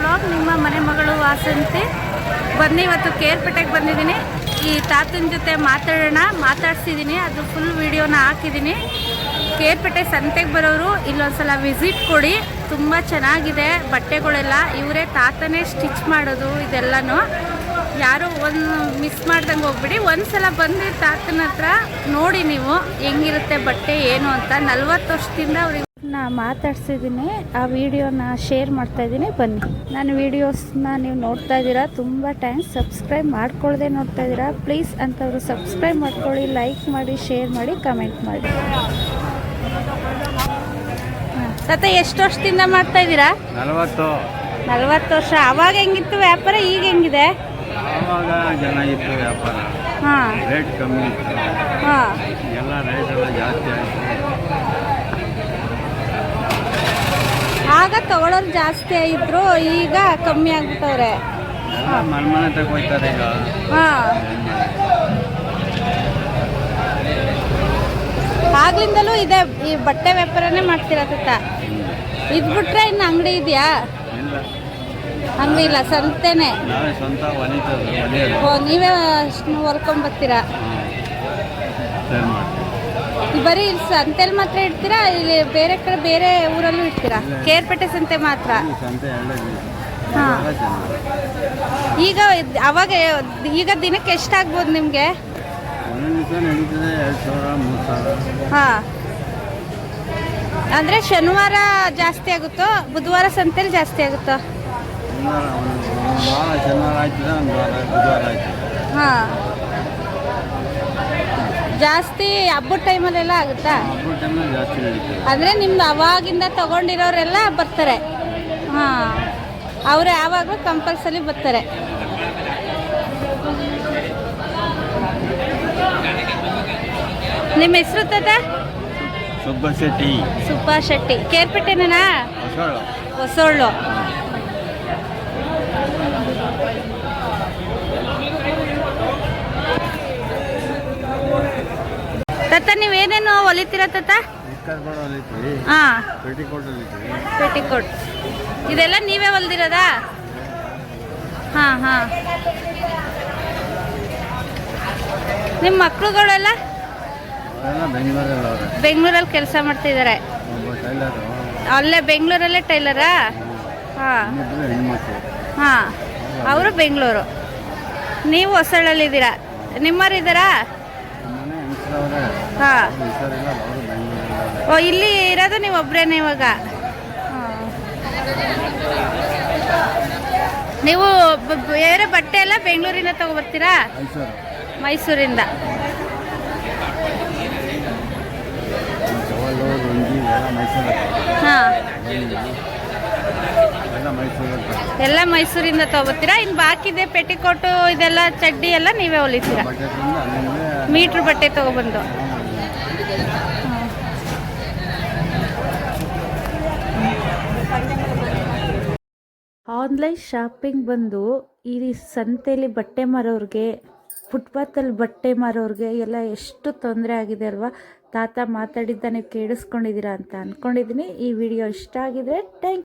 Blog ನಿಮ್ಮ ಮನೆ ಮಗಳು ವಾಸಂತಿ. ಬನ್ನಿ, ಇವತ್ತು ಕೇರ್ಪೇಟೆಗೆ ಬಂದಿದ್ದೀನಿ. ಈ ತಾತನ ಜೊತೆ ಮಾತಾಡೋಣ. ಮಾತಾಡ್ಸಿದ್ದೀನಿ. ಅದು ಫುಲ್ ವಿಡಿಯೋನ ಹಾಕಿದ್ದೀನಿ. ಕೇರ್ಪೇಟೆ ಸಂತೆಗೆ ಬರೋರು, ಇಲ್ಲೊಂದ್ಸಲ ವಿಸಿಟ್ ಕೊಡಿ. ತುಂಬ ಚೆನ್ನಾಗಿದೆ. ಬಟ್ಟೆಗಳೆಲ್ಲ ಇವರೇ ತಾತನೇ ಸ್ಟಿಚ್ ಮಾಡೋದು ಇದೆಲ್ಲನೂ. ಯಾರು ಒಂದು ಮಿಸ್ ಮಾಡ್ದಂಗೆ ಹೋಗ್ಬಿಡಿ. ಒಂದ್ಸಲ ಬಂದು ತಾತನ ಹತ್ರ ನೋಡಿ ನೀವು ಹೆಂಗಿರುತ್ತೆ ಬಟ್ಟೆ, ಏನು ಅಂತ. ನಲ್ವತ್ತು ವರ್ಷದಿಂದ ಅವ್ರಿಗೆ ನಾ ಮಾತಾಡ್ಸಿದ್ದೀನಿ ಆ ವಿಡಿಯೋನ ಶೇರ್ ಮಾಡ್ತಾ ಇದ್ದೀನಿ ಬನ್ನಿ. ನಾನು ವೀಡಿಯೋಸ್ನ ನೀವು ನೋಡ್ತಾ ಇದ್ದೀರಾ ತುಂಬ ಟೈಮ್ ಸಬ್ಸ್ಕ್ರೈಬ್ ಮಾಡ್ಕೊಳ್ಳದೆ ನೋಡ್ತಾ ಇದ್ದೀರಾ ಪ್ಲೀಸ್ ಅಂಥವ್ರು ಸಬ್ಸ್ಕ್ರೈಬ್ ಮಾಡ್ಕೊಳ್ಳಿ ಲೈಕ್ ಮಾಡಿ ಶೇರ್ ಮಾಡಿ ಕಮೆಂಟ್ ಮಾಡಿ. ತಾತ ಎಷ್ಟು ವರ್ಷದಿಂದ ಮಾಡ್ತಾ ಇದ್ದೀರಾ? ನಲವತ್ತು. ನಲ್ವತ್ತು ವರ್ಷ. ಅವಾಗ ಹೆಂಗಿತ್ತು ವ್ಯಾಪಾರ ಈಗ ಹೆಂಗಿದೆ? ಆವಾಗ ಚೆನ್ನಾಗಿತ್ತು ವ್ಯಾಪಾರ. ಹಾಂ. ರೇಟ್ ಕಮ್ಮಿ ಹಾಂ. ಎಲ್ಲ ರೇಟ್ ಎಲ್ಲ ಜಾಸ್ತಿ ಆಗ ತಗೊಳ್ಳೋರು ಜಾಸ್ತಿ ಇದ್ರು ಈಗ ಕಮ್ಮಿ ಆಗ್ಬಿಟ್ಟವ್ರೆ. ಆಗ್ಲಿಂದಲೂ ಇದೆ ಈ ಬಟ್ಟೆ ವ್ಯಾಪಾರನೇ ಮಾಡ್ತೀರ ತಾತ ಇದು ಬಿಟ್ರೆ ಇನ್ನು ಅಂಗಡಿ ಇದೆಯಾ? ಅಂಗಡಿ ಇಲ್ಲ ಸಂತೆನೆ. ಓ ನೀವೇ ಅಷ್ಟು ಬರ್ತೀರಾ? ಬರೀ ಇಲ್ಲಿ ಸಂತೆಲಿ ಮಾತ್ರ ಇಡ್ತೀರಾ? ಇಲ್ಲಿ ಬೇರೆ ಕಡೆ ಬೇರೆ ಊರಲ್ಲೂ ಇಡ್ತೀರಾ? ಕೇರ್ಪೇಟೆ ಸಂತೆ ಮಾತ್ರ? ಹಾ. ಈಗ ಅವಾಗ ಈಗ ದಿನಕ್ಕೆ ಎಷ್ಟಾಗ್ಬೋದು ನಿಮಗೆ? ಹಾಂ. ಅಂದರೆ ಶನಿವಾರ ಜಾಸ್ತಿ ಆಗುತ್ತೋ? ಬುಧವಾರ ಸಂತೆಲಿ ಜಾಸ್ತಿ ಆಗುತ್ತೋ? ಶನಿವಾರ ಒಂದು ಒಂದು ವಾರ ಶನಿವಾರ ಆಯ್ತದೆ ಒಂದು ವಾರ ಬುಧವಾರ ಆಯ್ತದೆ ಹಾಂ ಜಾಸ್ತಿ ಹಬ್ಬದ ಟೈಮಲ್ಲೆಲ್ಲ ಆಗುತ್ತಾ? ಹಬ್ಬದ ಟೈಮಲ್ಲಿ ಜಾಸ್ತಿ ನಡೀತದೆ. ಅಂದರೆ ನಿಮ್ದು ಅವಾಗಿಂದ ತಗೊಂಡಿರೋರೆಲ್ಲ ಬರ್ತಾರೆ. ಹಾಂ. ಅವರು ಯಾವಾಗಲೂ ಕಂಪಲ್ಸರಿ ಬರ್ತಾರೆ. ನಿಮ್ಮ ಹೆಸರು ತಾತ? ಸುಬ್ಬಶೆಟ್ಟಿ ಸುಬ್ಬಾ ಶೆಟ್ಟಿ. ಕೇರ್ಪೇಟೆನಾ ಹೊಸಳು. ತತ್ತ ನೀವೇನೇನು ಹೊಲಿತೀರ ತತ್ತ ಹಾಂ. ಪೆಟಿಕೋಟ್ ಇದೆಲ್ಲ ನೀವೇ ಹೊಲ್ದಿರೋದಾ? ಹಾ ಹಾ. ನಿಮ್ಮ ಮಕ್ಳುಗಳೆಲ್ಲ? ಬೆಂಗ್ಳೂರಲ್ಲಿ ಕೆಲಸ ಮಾಡ್ತಿದ್ದಾರೆ ಅಲ್ಲೇ ಬೆಂಗಳೂರಲ್ಲೇ ಟೈಲರಾ? ಹಾಂ. ಹಾಂ. ಅವರು ಬೆಂಗಳೂರು. ನೀವು ಹೊಸಳಲ್ಲಿದ್ದೀರಾ ನಿಮ್ಮರಿದ್ದೀರಾ ಹಾಂ. ಓ ಇಲ್ಲಿ ಇರೋದು ನೀವು ಒಬ್ಬರೇನೆ ಇವಾಗ? ಹಾಂ. ನೀವು ಬೇರೆ ಬಟ್ಟೆ ಎಲ್ಲ ಬೆಂಗಳೂರಿಂದ ತಗೋಬರ್ತೀರಾ? ಮೈಸೂರು. ಮೈಸೂರಿಂದ. ಹಾಂ. ಎಲ್ಲ ಮೈಸೂರಿಂದ ತಗೋತೀರಾ? ಇನ್ನು ಬಾಕಿದೆ ಪೆಟಿಕೋಟು ಇದೆಲ್ಲ, ಚಡ್ಡಿ ಎಲ್ಲ ನೀವೇ ಹೊಲಿತೀರಾ? ಮೀಟ್ರ್ ಬಟ್ಟೆ ತಗೊಬಂದು. ಆನ್ಲೈನ್ ಶಾಪಿಂಗ್ ಬಂದು ಈ ಸಂತೆಯಲ್ಲಿ ಬಟ್ಟೆ ಮಾರೋರಿಗೆ, ಫುಟ್ಪಾತಲ್ಲಿ ಬಟ್ಟೆ ಮಾರೋರಿಗೆ ಎಲ್ಲ ಎಷ್ಟು ತೊಂದರೆ ಆಗಿದೆ ಅಲ್ವಾ? ತಾತ ಮಾತಾಡಿದ್ದ ನೀವು ಕೇಳಿಸ್ಕೊಂಡಿದ್ದೀರಾ ಅಂತ ಅಂದ್ಕೊಂಡಿದ್ದೀನಿ ಈ ವಿಡಿಯೋ ಇಷ್ಟ ಆಗಿದ್ರೆ ಥ್ಯಾಂಕ್